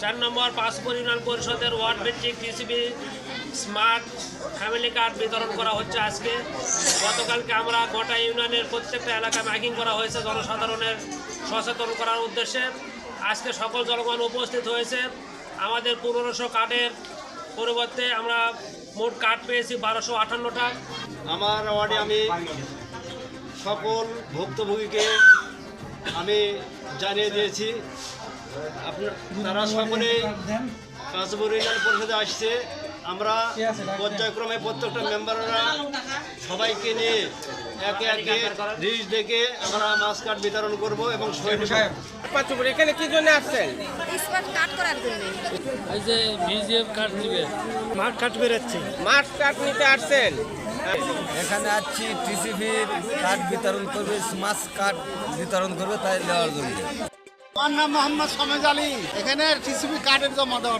চার নম্বর পাঁচপুর ইউনিয়ন পরিষদের ওয়ার্ড ভিত্তিক টিসিবি স্মার্ট ফ্যামিলি কার্ড বিতরণ করা হচ্ছে আজকে। গতকালকে আমরা গোটা ইউনিয়নের প্রত্যেকটা এলাকায় মাইকিং করা হয়েছে জনসাধারণের সচেতন করার উদ্দেশ্যে। আজকে সকল জনগণ উপস্থিত হয়েছে। আমাদের পনেরোশো কার্ডের পরিবর্তে আমরা মোট কার্ড পেয়েছি বারোশো আটান্নটা আমার ওয়ার্ডে আমি সকল ভুক্তভোগীকে আমি জানিয়ে দিয়েছি আপনার তারা সকলেই কাঁচপুর ইউনিয়ন পরিষদে আসছে। আমরা পর্যায়ক্রমে প্রত্যেকটা মেম্বাররা সবাইকে নিয়ে একে একে লিস্ট দেখে আমরা মাছ কার্ড বিতরণ করব এবং এখানে কি জন্য আসছেন? স্পট কাট করার জন্য। এই যে ভিজিএফ কার্ড দিবে মাঠ কাঠ নিতে আসছেন? এখানে আসছি টিসিবির কার্ড বিতরণ করবে, স্মার্ট কার্ড বিতরণ করবে, তাই নেওয়ার জন্য। আমার নাম মোহাম্মদ সমেজ আলী। এখানে টিসিবি কার্ডের জমা দেওয়ার